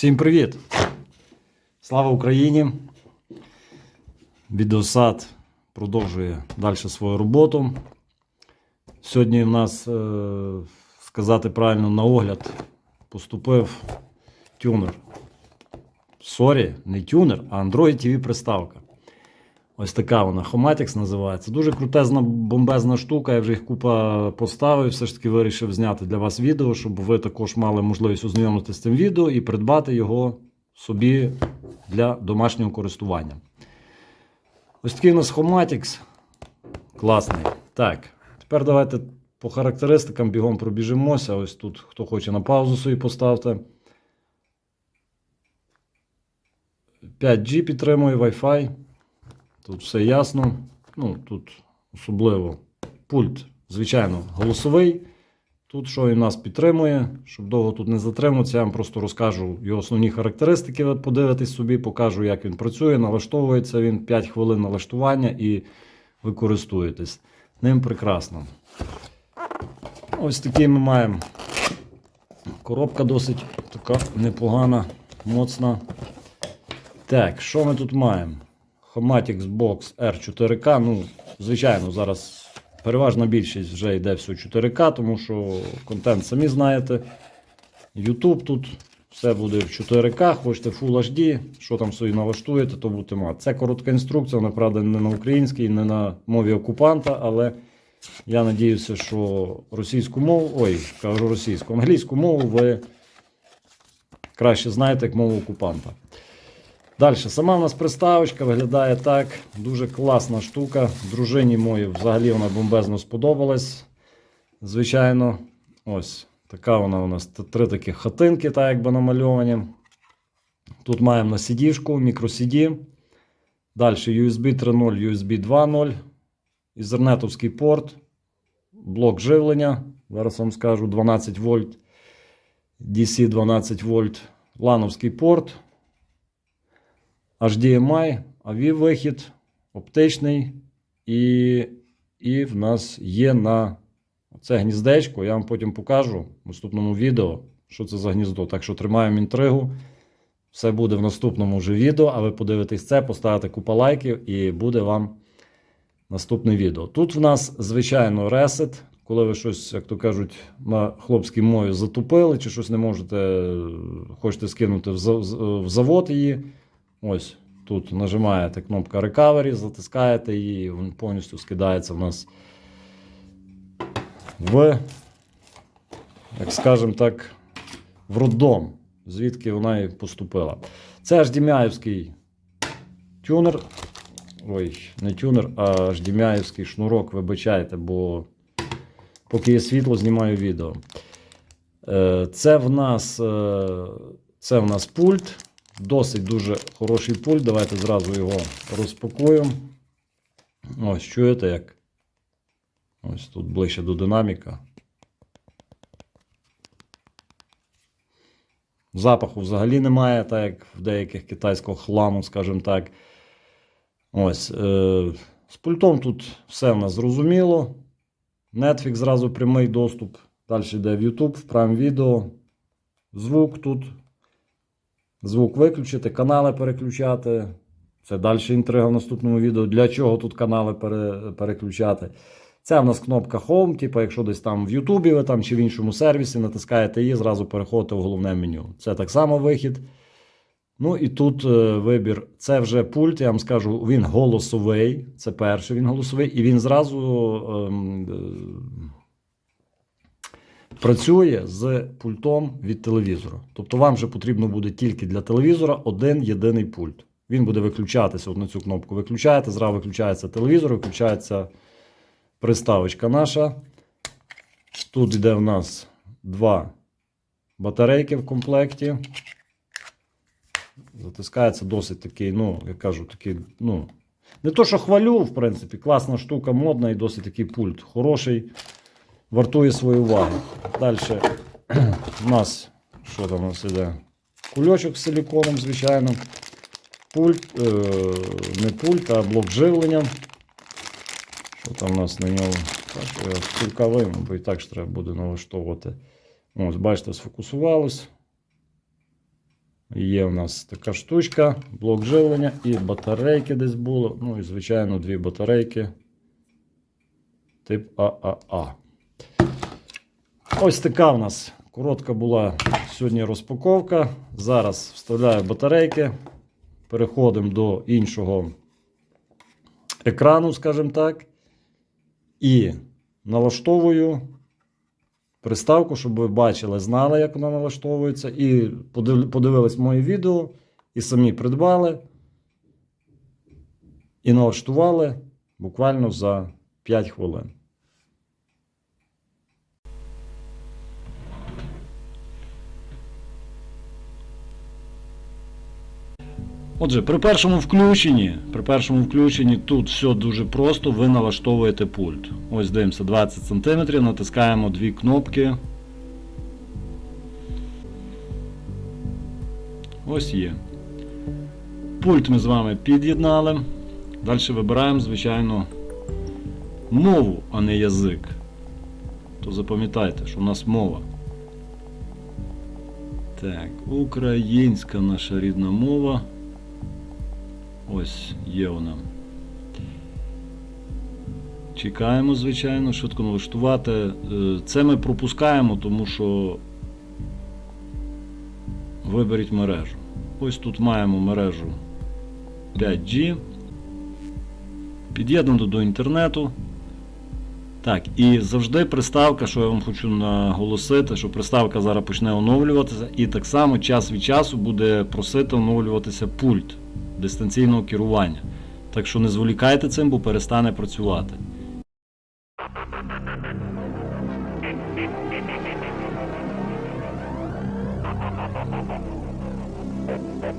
Всім привіт! Слава Україні! Відеосад продовжує далі свою роботу. Сьогодні в нас, е, сказати правильно, на огляд поступив тюнер. Сорі, не тюнер, а Android TV приставка. Ось така вона. Homatix називається. Дуже крутезна бомбезна штука. Я вже їх купа поставив. Все ж таки вирішив зняти для вас відео, щоб ви також мали можливість ознайомитися з цим відео і придбати його собі для домашнього користування. Ось такий у нас Homatix. Класний. Так, тепер давайте по характеристикам бігом пробіжимося. Ось тут, хто хоче на паузу собі поставте. 5G підтримує Wi-Fi. Тут все ясно. Ну, тут особливо пульт, звичайно, голосовий. Тут що він нас підтримує, щоб довго тут не затримуватися, я вам просто розкажу його основні характеристики. Ви подивитесь собі, покажу, як він працює, налаштовується він 5 хвилин налаштування і ви користуєтесь. Ним прекрасно. Ось такий ми маємо. Коробка досить така непогана, моцна. Так, що ми тут маємо? Homatix Box R4K. Ну, звичайно, зараз переважна більшість вже йде все 4К, тому що контент самі знаєте. YouTube тут все буде в 4К, хочете Full HD, що там собі налаштуєте, то будете мати. Це коротка інструкція, вона правда не на українській, не на мові окупанта, але я надіюся, що російську мову, ой, кажу російську, англійську мову ви краще знаєте, як мову окупанта. Далі, сама в нас приставочка виглядає так. Дуже класна штука. Дружині моїй взагалі вона бомбезно сподобалась. Звичайно, ось така вона у нас три такі хатинки, так якби намальовані. Тут маємо на CD-шку, мікро-CD. Далі USB 3.0, USB 2.0, ізернетовський порт, блок живлення. Зараз вам скажу 12 вольт, DC 12 вольт, лановський порт. HDMI, AV вихід, оптичний, і, і в нас є на це гніздечко. Я вам потім покажу в наступному відео, що це за гніздо. Так що тримаємо інтригу. Все буде в наступному вже відео, а ви подивитесь це, поставите купа лайків і буде вам наступне відео. Тут в нас, звичайно, ресет. Коли ви щось, як то кажуть, на хлопській мові затупили, чи щось не можете, хочете скинути в завод її. Ось тут нажимаєте кнопка Recovery, затискаєте її, і він повністю скидається в нас в, як скажемо так, в роддом, звідки вона і поступила. Це HDMI-івський тюнер. Ой, не тюнер, а HDMI-івський шнурок, вибачайте, бо поки є світло, знімаю відео. Е, Це в нас, е, це в нас пульт. Досить дуже хороший пульт. Давайте зразу його розпакуємо. Ось, чуєте як? Ось тут ближче до динаміка. Запаху взагалі немає, так як в деяких китайського хламу, скажімо так. Ось. Е- з пультом тут все в нас зрозуміло. Netflix зразу прямий доступ. Далі йде в YouTube, в Prime Video. Звук тут. Звук виключити, канали переключати. Це далі інтрига в наступному відео. Для чого тут канали пере, переключати? Це в нас кнопка Home, типу, якщо десь там в Ютубі ви там чи в іншому сервісі натискаєте її, зразу переходите в головне меню. Це так само вихід. Ну і тут е, вибір. Це вже пульт, я вам скажу, він голосовий. Це перший він голосовий, і він зразу ем, е, працює з пультом від телевізора. Тобто вам вже потрібно буде тільки для телевізора один єдиний пульт. Він буде виключатися от на цю кнопку. Виключаєте, зразу виключається телевізор, виключається приставочка наша. Тут йде в нас два батарейки в комплекті. Затискається досить такий, ну, я кажу, такий, ну, не то, що хвалю, в принципі, класна штука, модна і досить такий пульт. Хороший, вартує своєї уваги. Далі у нас, що там у нас іде? Кульочок з силіконом, звичайно. Пульт, е, не пульт, а блок живлення. Що там у нас на ньому? Так, я кілька бо і так ж треба буде налаштовувати. Ось, бачите, сфокусувалось. Є у нас така штучка, блок живлення і батарейки десь було. Ну і, звичайно, дві батарейки. Тип ААА. Ось така у нас коротка була сьогодні розпаковка. Зараз вставляю батарейки. Переходимо до іншого екрану, скажімо так. І налаштовую приставку, щоб ви бачили, знали, як вона налаштовується. І подивились моє відео, і самі придбали. І налаштували буквально за 5 хвилин. Отже, при першому включенні, при першому включенні тут все дуже просто, ви налаштовуєте пульт. Ось дивимося 20 см, натискаємо дві кнопки. Ось є. Пульт ми з вами під'єднали. Далі вибираємо, звичайно, мову, а не язик. То запам'ятайте, що у нас мова. Так, українська наша рідна мова. Ось є вона. Чекаємо, звичайно, швидко налаштувати. Е, Це ми пропускаємо, тому що виберіть мережу. Ось тут маємо мережу 5G. Під'єднано до інтернету. Так, і завжди приставка, що я вам хочу наголосити, що приставка зараз почне оновлюватися, і так само час від часу буде просити оновлюватися пульт дистанційного керування. Так що не зволікайте цим, бо перестане працювати. Так,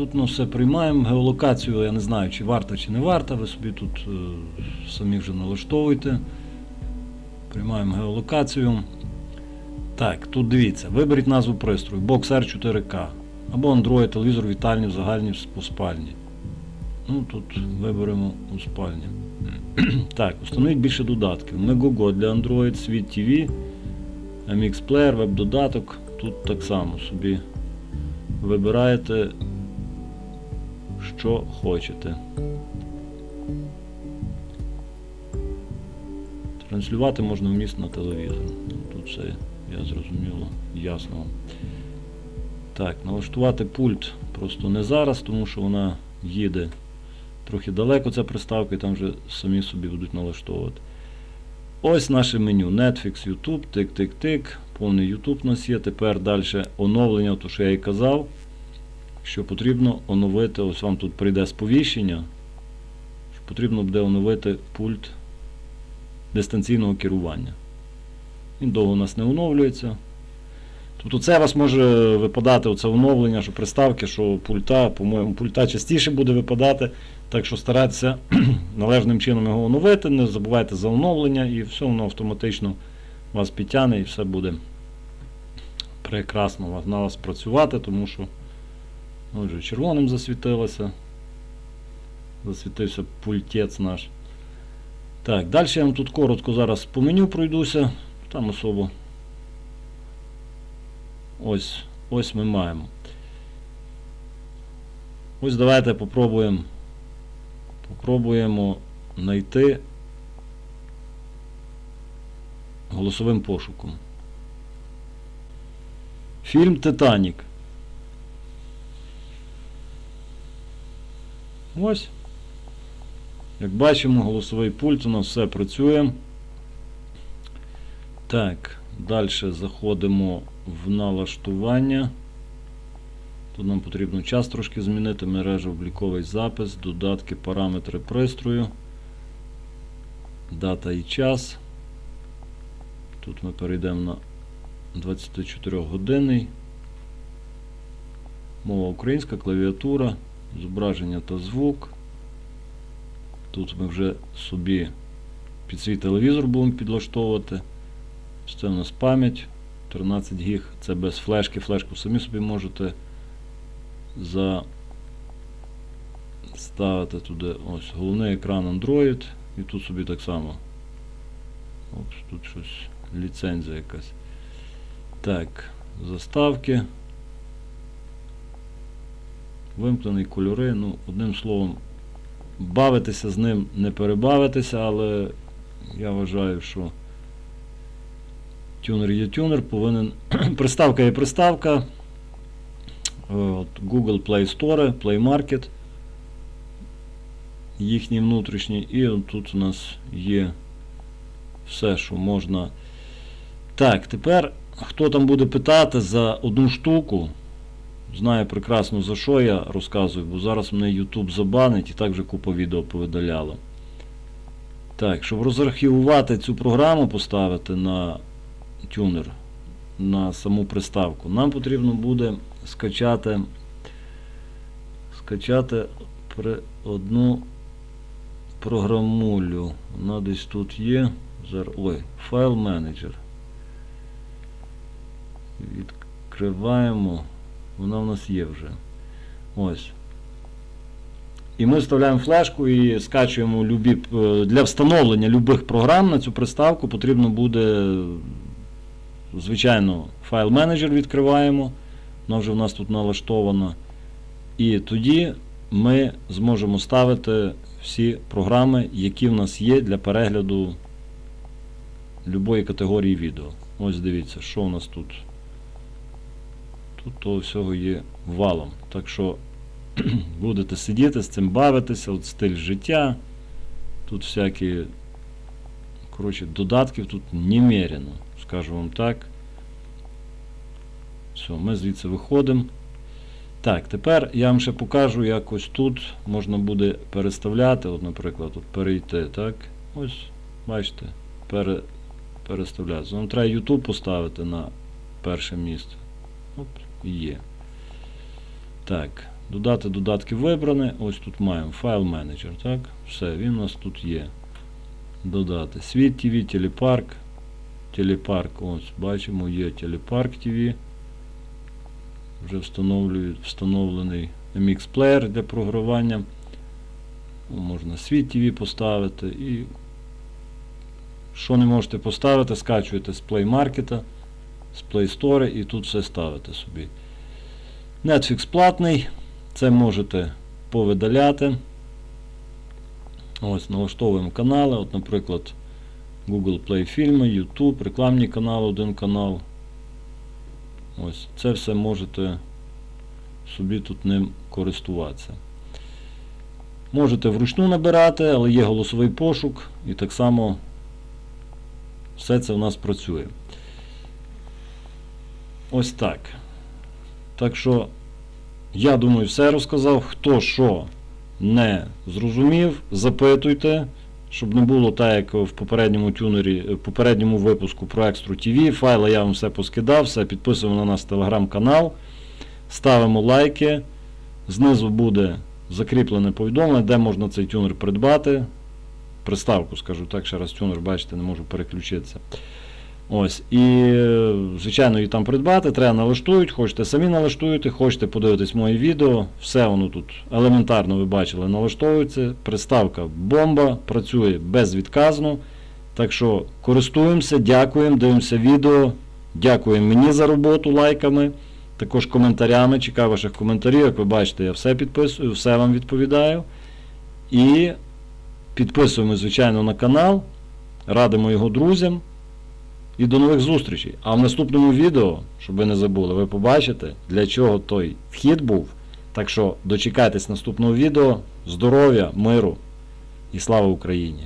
тут ну, все приймаємо. Геолокацію я не знаю, чи варта, чи не варта. Ви собі тут е, самі вже налаштовуйте. Приймаємо геолокацію. Так, тут дивіться, виберіть назву пристрою Box R 4K або Android телевізор вітальні в загальній по спальні. Ну, тут виберемо у спальні. так, установіть більше додатків. Megogo для Android, Світ TV, MX Player, веб-додаток. Тут так само собі вибираєте, що хочете. Транслювати можна вміст на телевізор. Тут все я зрозуміло, ясно. Так, налаштувати пульт просто не зараз, тому що вона їде трохи далеко ця приставка і там вже самі собі будуть налаштовувати. Ось наше меню. Netflix, YouTube, тик-тик-тик. Повний YouTube у нас є. Тепер далі оновлення, то що я і казав, що потрібно оновити, ось вам тут прийде сповіщення, що потрібно буде оновити пульт дистанційного керування. Він довго у нас не оновлюється. Тобто це вас може випадати оце оновлення, що приставки, що пульта, по-моєму, пульта частіше буде випадати. Так що старайтеся належним чином його оновити, не забувайте за оновлення і все воно автоматично вас підтягне і все буде прекрасно на вас працювати, тому що отже, червоним засвітилося. Засвітився пультець наш. Так, далі я вам тут коротко зараз по меню пройдуся. Там особо. Ось, ось ми маємо. Ось давайте попробуємо. Попробуємо знайти голосовим пошуком. Фільм Титанік. Ось. Як бачимо, голосовий пульт у нас все працює. Так, далі заходимо в налаштування. Тут нам потрібно час трошки змінити, мережа обліковий запис, додатки, параметри пристрою, дата і час. Тут ми перейдемо на 24 годинний. Мова українська, клавіатура, зображення та звук. Тут ми вже собі під свій телевізор будемо підлаштовувати. Це у нас пам'ять 13 гіг. Це без флешки. Флешку самі собі можете заставити туди ось головний екран Android. І тут собі так само. Опс, тут щось ліцензія якась. Так, заставки. Вимкнені кольори. Ну, одним словом, бавитися з ним не перебавитися, але я вважаю, що тюнер є тюнер, повинен. приставка є приставка. Е, От Google Play Store, Play Market. Їхній внутрішній. І тут у нас є все, що можна. Так, тепер хто там буде питати за одну штуку, знає прекрасно за що я розказую, бо зараз мене YouTube забанить і так вже купа відео повидаляло. Так, щоб розархівувати цю програму, поставити на тюнер, на саму приставку, нам потрібно буде скачати, скачати при одну програмулю. Вона десь тут є. Ой, файл менеджер. Відкриваємо. Вона в нас є вже. Ось. І ми вставляємо флешку і скачуємо любі, е, для встановлення любих програм на цю приставку потрібно буде, звичайно, файл менеджер відкриваємо. Вона вже в нас тут налаштована. І тоді ми зможемо ставити всі програми, які в нас є для перегляду любої категорії відео. Ось дивіться, що у нас тут. Тут того всього є валом. Так що будете сидіти з цим бавитися, от стиль життя. Тут всякі коротше, додатків тут немерено, скажу вам так. Все, ми звідси виходимо. Так, тепер я вам ще покажу, як ось тут можна буде переставляти. От, наприклад, от перейти. так? Ось, бачите, пере, переставляти. Нам треба YouTube поставити на перше місце. Оп, є. Так, додати додатки вибрані. Ось тут маємо файл менеджер. Так, все, він у нас тут є. Додати. Світ ТВ, телепарк. Телепарк, ось, бачимо, є телепарк ТВ. Вже встановлений MX Player для програвання. Можна світ ТВ поставити і що не можете поставити, скачуєте з Play Market, з Play Store і тут все ставите собі. Netflix платний, це можете повидаляти. Ось налаштовуємо канали. От, наприклад, Google Play фільми, YouTube, рекламні канали, один канал. Ось, це все можете собі тут ним користуватися. Можете вручну набирати, але є голосовий пошук і так само все це у нас працює. Ось так. Так що, я думаю, все розказав. Хто що не зрозумів, запитуйте. щоб не було так, як в попередньому тюнері, в попередньому випуску про Extra TV. Файли я вам все поскидав, все підписуємо на наш телеграм-канал, ставимо лайки. Знизу буде закріплене повідомлення, де можна цей тюнер придбати. Приставку, скажу так, ще раз тюнер, бачите, не можу переключитися. Ось, і, звичайно, її там придбати, треба налаштують, хочете самі налаштуєте, хочете подивитись моє відео, все воно тут елементарно ви бачили, налаштовується. Приставка бомба, працює безвідказно. Так що користуємося, дякуємо, дивимося відео. Дякуємо мені за роботу лайками, також коментарями. Чекаю ваших коментарів. Як ви бачите, я все підписую, все вам відповідаю. І підписуємо, звичайно, на канал, радимо його друзям. І до нових зустрічей. А в наступному відео, щоб ви не забули, ви побачите, для чого той вхід був. Так що дочекайтесь наступного відео. Здоров'я, миру і слава Україні!